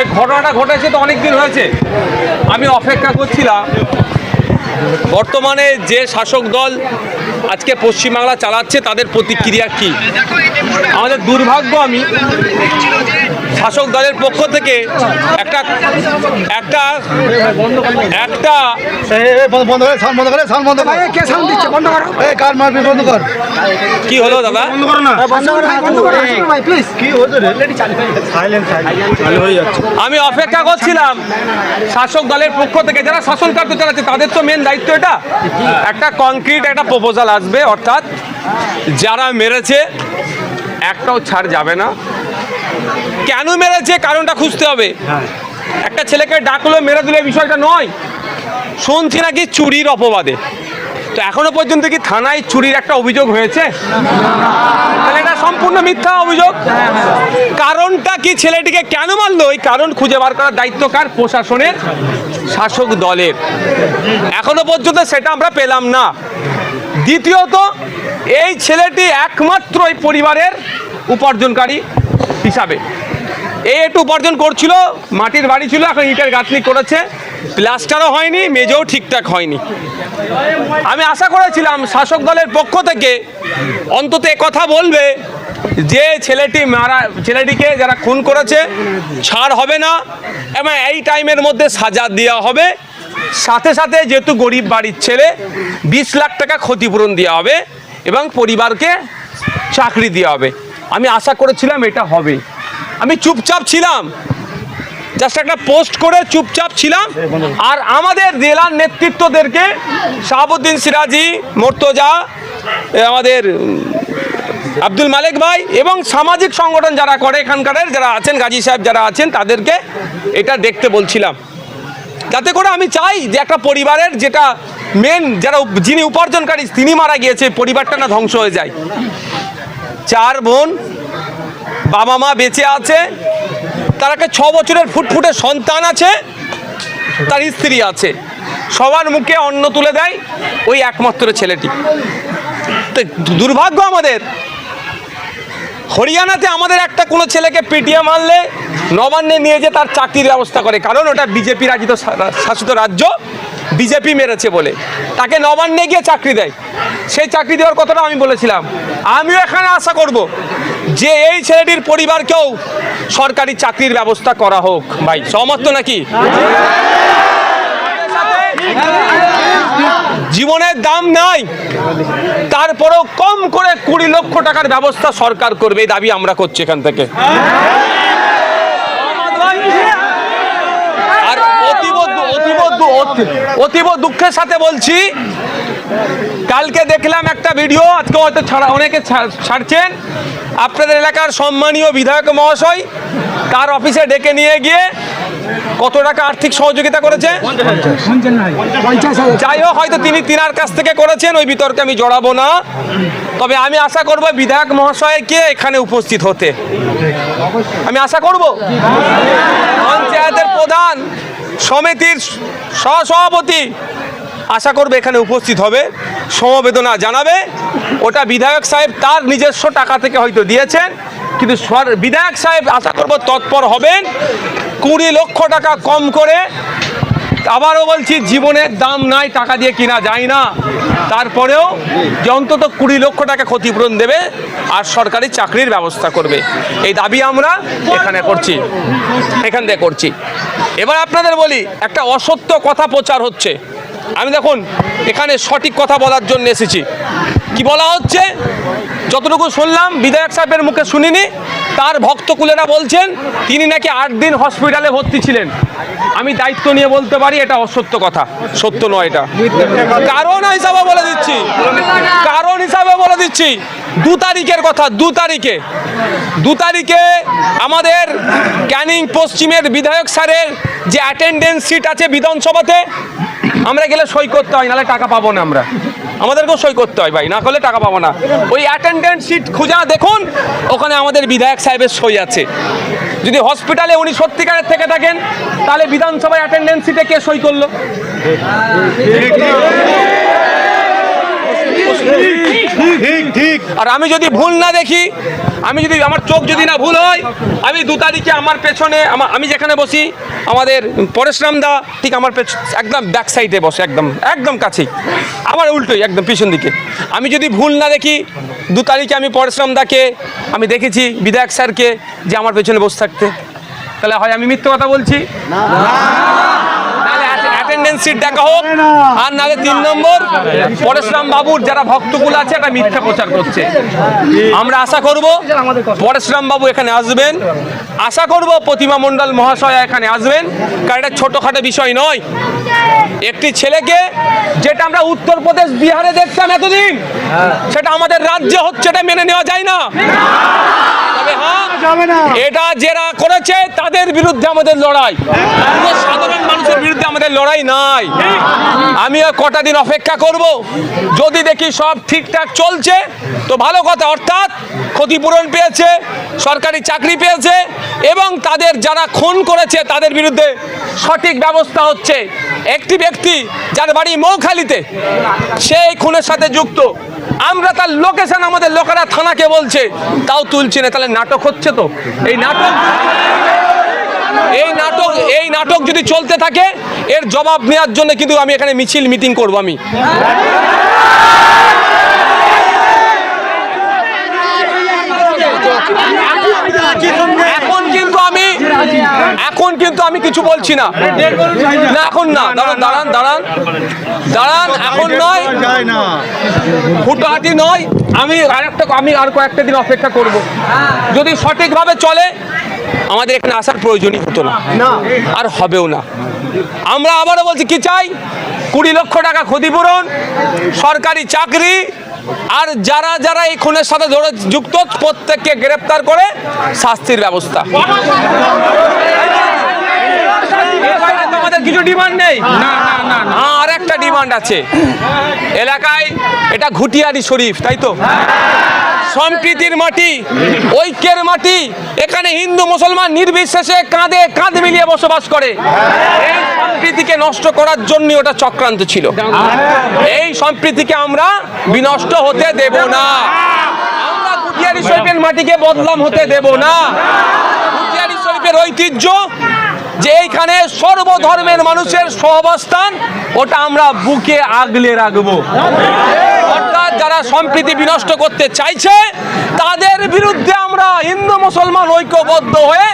এই ঘটনাটা ঘটেছে তো অনেক দিন হয়েছে। আমি অপেক্ষা করছিলাম। বর্তমানে যে শাসক দল আজকে পশ্চিমবাংলা চালাচ্ছে, তাদের প্রতিক্রিয়া কি? আমাদের দুর্ভাগ্য আমি, শাসক দলের পক্ষ থেকে একটা একটা একটা কে হলো দাদা? আমি অপেক্ষা করছিলাম, শাসক দলের পক্ষ থেকে, যারা শাসন কার্য চালাচ্ছে, তাদের তো মেন দায়িত্ব এটা? একটা কংক্রিট একটা প্রপোজাল আসবে অর্থাৎ যারা মেরেছে একটাও ছাড় যাবে না। কেন মেরেছে? কারণটা খুঁজতে হবে। একটা ছেলেকে ডাকলো মেরে দিলে বিষয়টা নয়। শুনছি নাকি চুরির অপবাদে। তো এখনও পর্যন্ত কি থানায় চুরির একটা অভিযোগ হয়েছে? তাহলে এটা সম্পূর্ণ মিথ্যা অভিযোগ। কারণটা কি? ছেলেটিকে কেন মারলো? এই কারণ খুঁজে বার করার দায়িত্ব কার? প্রশাসনের শাসক দলের। এখনও পর্যন্ত সেটা আমরা পেলাম না। দ্বিতীয়ত, এই ছেলেটি একমাত্র এই পরিবারের উপার্জনকারী হিসাবে। এই একটু উপার্জন করছিল, মাটির বাড়ি ছিল, এখন ইটের গাঁথনি করেছে। প্লাস্টারও হয়নি, মেজও ঠিকঠাক হয়নি। আমি আশা করেছিলাম শাসক দলের পক্ষ থেকে অন্তত কথা বলবে যে ছেলেটি মারা, ছেলেটিকে যারা খুন করেছে, ছাড় হবে না, এবং এই টাইমের মধ্যে সাজা দেওয়া হবে। সাথে সাথে যেহেতু গরিব বাড়ির ছেলে, বিশ লাখ টাকা ক্ষতিপূরণ দেওয়া হবে এবং পরিবারকে চাকরি দেওয়া হবে। আমি আশা করেছিলাম এটা হবে। আমি চুপচাপ ছিলাম। জাস্ট একটা পোস্ট করে চুপচাপ ছিলাম। আর আমাদের জেলার নেতৃত্বদেরকে শাহাবুদ্দিন সিরাজি, মোর্তজা আমাদের আব্দুল মালিক ভাই এবং সামাজিক সংগঠন যারা করে এখানকার যারা আছেন, গাজী সাহেব যারা আছেন, তাদেরকে এটা দেখতে বলছিলাম। যাতে করে আমি চাই যে একটা পরিবারের যেটা মেন যারা যিনি উপার্জনকারী, তিনি মারা গিয়েছে, পরিবারটা না ধ্বংস হয়ে যায়। চার বোন, বাবা মা বেঁচে আছে তার একটা ছ বছরের ফুটফুটে সন্তান আছে, তার স্ত্রী আছে। সবার মুখে অন্ন তুলে দেয় ওই একমাত্র ছেলেটি। তো দুর্ভাগ্য আমাদের। হরিয়ানাতে আমাদের একটা কোনো ছেলেকে পিটিয়ে মারলে নবান্নে নিয়ে যে তার চাকরির ব্যবস্থা করে, কারণ ওটা বিজেপি রাজিত শাসিত রাজ্য, বিজেপি মেরেছে বলে। তাকে নবান্নে গিয়ে চাকরি দেয়। সেই চাকরি দেওয়ার কথাটা আমি বলেছিলাম। আমিও এখানে আশা করব যে এই ছেলেটির পরিবারকেও সরকারি চাকরির ব্যবস্থা করা হোক। ভাই তো নাকি? জীবনের দাম নাই, তারপরেও কম করে কুড়ি লক্ষ টাকার ব্যবস্থা সরকার করবে, এই দাবি আমরা করছি এখান থেকে। আর অতীব অতীব দুঃখের সাথে বলছি, কালকে দেখলাম একটা ভিডিও, আজকে হয়তো ছাড়া অনেকে ছাড়ছেন। আপনাদের এলাকার সম্মানীয় বিধায়ক মহাশয়, তার অফিসে ডেকে নিয়ে গিয়ে কত টাকা আর্থিক সহযোগিতা করেছে? যাই হোক, হয়তো তিনি তিনার কাছ থেকে করেছেন, ওই বিতর্কে আমি জড়াবো না। তবে আমি আশা করব বিধায়ক মহাশয়কে এখানে উপস্থিত হতে। আমি আশা করব পঞ্চায়েতের প্রধান সমিতির সহসভাপতি আশা করবে এখানে উপস্থিত হবে। সমবেদনা জানাবে। ওটা বিধায়ক সাহেব তার নিজস্ব টাকা থেকে হয়তো দিয়েছেন। কিন্তু বিধায়ক সাহেব আশা করব তৎপর হবেন। কুড়ি লক্ষ টাকা কম করে। আবারও বলছি, জীবনের দাম নাই, টাকা দিয়ে কিনা যায় না। তারপরেও যে অন্তত কুড়ি লক্ষ টাকা ক্ষতিপূরণ দেবে আর সরকারি চাকরির ব্যবস্থা করবে। এই দাবি আমরা এখানে করছি। এখান থেকে করছি। এবার আপনাদের বলি, একটা অসত্য কথা প্রচার হচ্ছে। আমি দেখুন, এখানে সঠিক কথা বলার জন্য এসেছি। কি বলা হচ্ছে? যতটুকু শুনলাম, বিধায়ক সাহেবের মুখে শুনিনি। তার ভক্তকুলেরা বলছেন, তিনি নাকি আট দিন হসপিটালে ভর্তি ছিলেন। আমি দায়িত্ব নিয়ে বলতে পারি, এটা অসত্য কথা, সত্য নয় এটা। কারণ হিসাবে বলে দিচ্ছি, কারণ হিসাবে বলে দিচ্ছি, দু তারিখের কথা, দু তারিখে। দু তারিখে আমাদের ক্যানিং পশ্চিমের বিধায়ক স্যারের যে অ্যাটেন্ডেন্স সিট আছে বিধানসভাতে, আমরা গেলে সই করতে হয়, নাহলে টাকা পাবো না আমরা। আমাদেরকেও সই করতে হয় ভাই, না করলে টাকা পাবো না। ওই অ্যাটেন্ডেন্স সিট খুঁজা দেখুন, ওখানে আমাদের বিধায়ক সাহেবের সই আছে। যদি হসপিটালে উনি সত্যিকারের থেকে থাকেন, তাহলে বিধানসভায় অ্যাটেন্ডেন্স সিটে কে সই করল? ঠিক ঠিক আর আমি যদি ভুল না দেখি আমি যদি আমার চোখ যদি না ভুল হয় আমি দু তারিখে আমার পেছনে আমা- আমি যেখানে বসি আমাদের পরেশরাম দা ঠিক আমার পেছ একদম ব্যাক সাইডে বসে একদম একদম কাছেই। আমার উল্টোই একদম পিছন দিকে। আমি যদি ভুল না দেখি দু তারিখে আমি পরেশরাম দাকে আমি দেখেছি বিধায়ক স্যারকে যে আমার পেছনে বসে থাকতে। তাহলে হয় আমি মিথ্যে কথা বলছি? নাহলে অ্যাটেন্ডেন্স সিট দেখা হোক। আর নাহলে তিন নম্বর পরেশরাম বাবুর যারা ভক্তগুলো আছে একটা মিথ্যা প্রচার করছে। আমরা আশা করব পরেশরাম বাবু এখানে আসবেন। আশা করব প্রতিমা মণ্ডল মহাশয় এখানে আসবেন। কারণ এটা ছোটোখাটো বিষয় নয়। একটি ছেলেকে যেটা আমরা উত্তরপ্রদেশ বিহারে দেখতাম এতদিন সেটা আমাদের রাজ্যে হচ্ছে এটা মেনে নেওয়া যায় না। হ্যাঁ এটা যারা করেছে তাদের বিরুদ্ধে আমাদের লড়াই পুরো সাধারণ মানুষের বিরুদ্ধে আমাদের লড়াই নাই। আমিও কটা দিন অপেক্ষা করব। যদি দেখি সব ঠিকঠাক চলছে, তো ভালো কথা, অর্থাৎ ক্ষতিপূরণ পেয়েছে, সরকারি চাকরি পেয়েছে, এবং তাদের যারা খুন করেছে, তাদের বিরুদ্ধে সঠিক ব্যবস্থা হচ্ছে। একটি ব্যক্তি যার বাড়ি মৌখালিতে সেই খুনের সাথে যুক্ত। আমরা তার লোকেশন আমাদের লোকেরা থানাকে বলছে, তাও তুলছে না, তাহলে নাটক হচ্ছে তো? এই নাটক এই নাটক এই নাটক যদি চলতে থাকে, এর জবাব নেওয়ার জন্য কিন্তু আমি এখানে মিছিল মিটিং করব আমি। এখন কিন্তু আমি, এখন কিন্তু আমি কিছু বলছি না। এখন না, দাঁড়ান দাঁড়ান দাঁড়ান। এখন নয়। ফুটাহাটি নয়। আমি আরেকটা, আমি আর কয়েকটা দিন অপেক্ষা করব। যদি সঠিকভাবে চলে আমাদের এখানে আসার প্রয়োজনই হতো না। আর হবেও না। আমরা আবারও বলছি কি চাই? কুড়ি লক্ষ টাকা ক্ষতিপূরণ সরকারি চাকরি আর যারা যারা এই খুনের সাথে ধরে যুক্ত প্রত্যেককে গ্রেপ্তার করে শাস্তির ব্যবস্থা। আমাদের কিছু ডিমান্ড নেই? না না না। আর একটা ডিমান্ড আছে। এলাকায় এটা ঘুটিয়ারি শরীফ তাই তো? সম্প্রীতির মাটি, ঐক্যের মাটি, এখানে হিন্দু মুসলমান নির্বিশেষে কাঁধে কাঁধ মিলিয়ে বসবাস করে। এই সম্প্রীতিকে নষ্ট করার জন্য ওটা চক্রান্ত ছিল। এই সম্প্রীতিকে আমরা বিনষ্ট হতে দেব না। আমরা ঘুটিয়ারি শরীফের মাটিকে বদলাম হতে দেব না। ঘুটিয়ারি শরীফের ঐতিহ্য যে এইখানে সর্বধর্মের মানুষের সহাবস্থান, ওটা আমরা বুকে আগলে রাখব। যারা সম্প্রীতি বিনষ্ট করতে চাইছে তাদের বিরুদ্ধে আমরা হিন্দু মুসলমান ঐক্যবদ্ধ হয়ে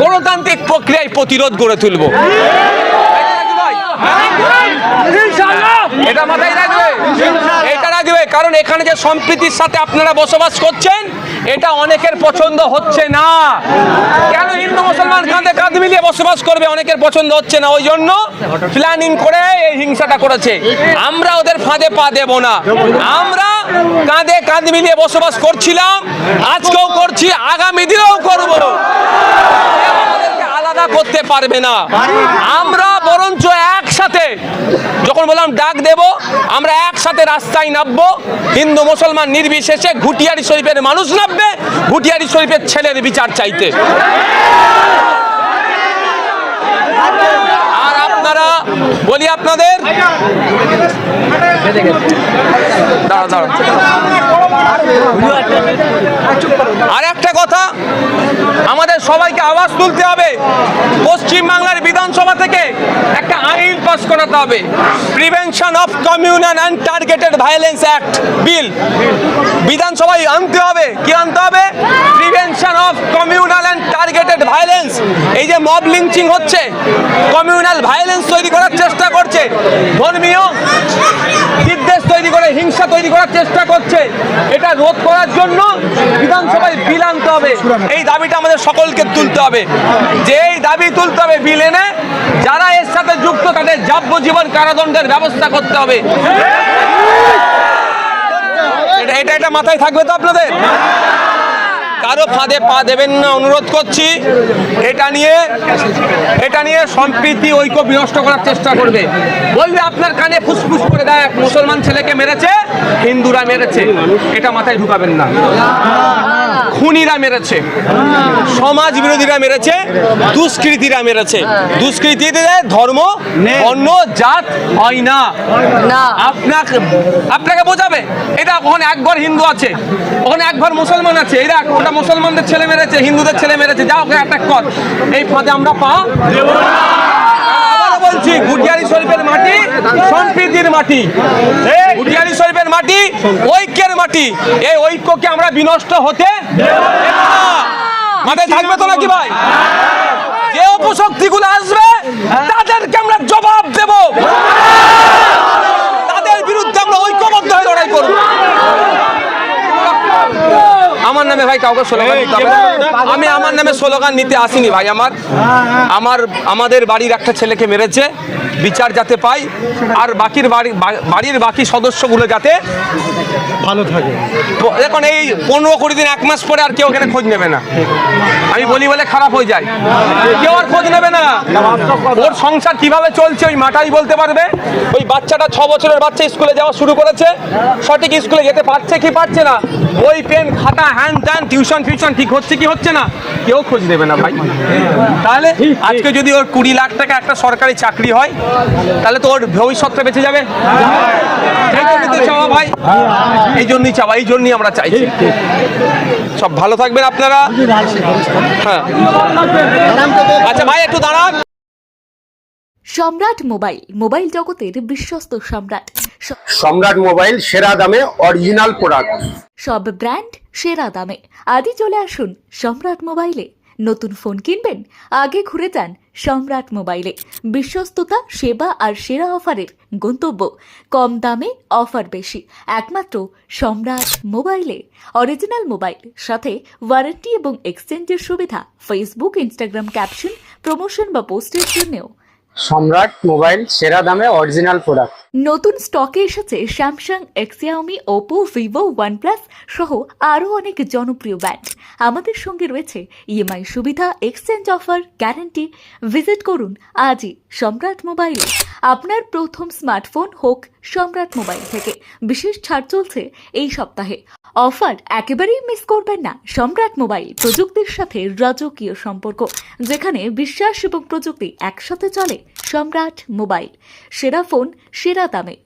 গণতান্ত্রিক প্রক্রিয়ায় প্রতিরোধ গড়ে তুলব। এটা মাথায় রাখবে। রাখবে কারণ এখানে যে সম্প্রীতির সাথে আপনারা বসবাস করছেন, এটা অনেকের পছন্দ হচ্ছে না। কেন হিন্দু, মুসলমান কাঁধে কাঁধ মিলিয়ে বসবাস করবে, অনেকের পছন্দ হচ্ছে না। ওই জন্য প্ল্যানিং করে এই হিংসাটা করেছে। আমরা ওদের ফাঁদে পা দেব না। আমরা কাঁধে কাঁধ মিলিয়ে বসবাস করছিলাম, আজকেও করছি, আগামী দিনেও করব। করতে পারবে না। আমরা বরঞ্চ একসাথে যখন বললাম ডাক দেব, আমরা একসাথে রাস্তায় নামবো, হিন্দু মুসলমান নির্বিশেষে ঘুটিয়ারি শরীফের মানুষ নামবে, ঘুটিয়ারি শরীফের ছেলের বিচার চাইতে। আর আপনারা, বলি আপনাদের আর একটা কথা আমাদের সবাইকে আওয়াজ তুলতে হবে। পশ্চিম বাংলার বিধানসভা থেকে একটা আইন পাস করাতে হবে। Prevention of communal and targeted violence act bill বিধানসভায় আনতে হবে। কি আনতে হবে? Prevention of communal and targeted violence এই যে মব লিঞ্চিং হচ্ছে কমিউনাল ভায়োলেন্স তৈরি করার চেষ্টা করছে। ধর্মীয় হিংসা তৈরি করার চেষ্টা করছে। এটা রোধ করার জন্য বিধানসভায় বিল আনতে হবে। এই দাবিটা আমাদের সকলকে তুলতে হবে। যে এই দাবি তুলতে হবে বিল এনে, যারা এর সাথে যুক্ত তাদের যাবজ্জীবন কারাদণ্ডের ব্যবস্থা করতে হবে। এটা এটা মাথায় থাকবে তো আপনাদের? কারও ফাঁদে পা দেবেন না, অনুরোধ করছি। এটা নিয়ে এটা নিয়ে সম্প্রীতি, ঐক্য বিনষ্ট করার চেষ্টা করবে। বলবে, আপনার কানে ফুসফুস করে দেয়, মুসলমান ছেলেকে মেরেছে, হিন্দুরা মেরেছে। এটা মাথায় ঢুকাবেন না। খুনিরা মেরেছে। সমাজ বিরোধীরা মেরেছে দুষ্কৃতীরা মেরেছে। দুষ্কৃতীদের ধর্ম অন্য জাত হয় না। না। আপনাকে আপনাকে বোঝাবে এটা ওখানে একবার হিন্দু আছে ওখানে একবার মুসলমান আছে। এই এরা ওটা মুসলমানদের ছেলে মেরেছে হিন্দুদের ছেলে মেরেছে। যা ওকে অ্যাটাক কর। এই ফাঁদে আমরা পা দেব না। বলছি, গুটিয়ারি শরীফের মাটি সম্প্রীতির মাটি। গুটিয়ারি শরীফের মাটি ঐক্যের মাটি। এই ঐক্যকে আমরা বিনষ্ট হতে মাঠে থাকবে তো নাকি ভাই? যে অপশক্তিগুলো আসবে, তাদেরকে আমরা জবাব দেব তাদের বিরুদ্ধে আমরা ঐক্যবদ্ধ হয়ে লড়াই করব আমার নামে ভাই কাউকে স্লোগান আমি আমার নামে স্লোগান নিতে আসিনি ভাই আমার আমার আমাদের বাড়ির একটা ছেলেকে মেরেছে। বিচার যাতে পাই আর বাকির বাড়ি বাড়ির বাকি সদস্যগুলো যাতে ভালো থাকে। দেখুন এই পনেরো কুড়ি দিন এক মাস পরে আর কেউ এখানে খোঁজ নেবে না। আমি বলি বলে খারাপ হয়ে যায়। কেউ আর খোঁজ নেবে না। ওর সংসার কীভাবে চলছে ওই মাটাই বলতে পারবে। ওই বাচ্চাটা ছ বছরের বাচ্চা স্কুলে যাওয়া শুরু করেছে। সঠিক স্কুলে যেতে পারছে কি পারছে না? ওই পেন খাতা হ্যান ত্যান টিউশন ফিউশন ঠিক হচ্ছে কি হচ্ছে না? কেউ খোঁজ নেবে না ভাই। তাহলে আজকে যদি ওর কুড়ি লাখ টাকা একটা সরকারি চাকরি হয় তাহলে তো ওর ভবিষ্যৎটা বেঁচে যাবে? চাওয়া ভাই। এই জন্যই চাওয়া এই জন্যই আমরা চাইছি। সব ভালো থাকবেন আপনারা। হ্যাঁ। আচ্ছা ভাই একটু দাঁড়ান। সম্রাট মোবাইল মোবাইল জগতের বিশ্বস্ত সম্রাট। সম্রাট মোবাইল সেরা দামে অরিজিনাল প্রোডাক্ট সব ব্র্যান্ড সেরা দামে। আজই চলে আসুন সম্রাট মোবাইলে। নতুন ফোন কিনবেন? আগে ঘুরে যান সম্রাট মোবাইলে। বিশ্বস্ততা, সেবা আর সেরা অফারের গন্তব্য। কম দামে অফার বেশি। একমাত্র সম্রাট মোবাইলে। অরিজিনাল মোবাইল, সাথে ওয়ারেন্টি এবং এক্সচেঞ্জের সুবিধা। ফেসবুক, ইনস্টাগ্রাম ক্যাপশন, প্রমোশন বা পোস্টের জন্যও। সম্রাট মোবাইল সেরা দামে অরিজিনাল প্রোডাক্ট। নতুন স্টকে এসেছে Samsung Xiaomi Oppo, Vivo, OnePlus সহ আরও অনেক জনপ্রিয় ব্র্যান্ড। আমাদের সঙ্গে রয়েছে ইএমআই সুবিধা, এক্সচেঞ্জ অফার, গ্যারান্টি। ভিজিট করুন আজই সম্রাট মোবাইল। আপনার প্রথম স্মার্টফোন হোক সম্রাট মোবাইল থেকে। বিশেষ ছাড় চলছে এই সপ্তাহে। অফার একেবারেই মিস করবেন না। সম্রাট মোবাইল, প্রযুক্তির সাথে রাজকীয় সম্পর্ক, যেখানে বিশ্বাস এবং প্রযুক্তি একসাথে চলে। সম্রাট মোবাইল, সেরা ফোন, সেরা দামে।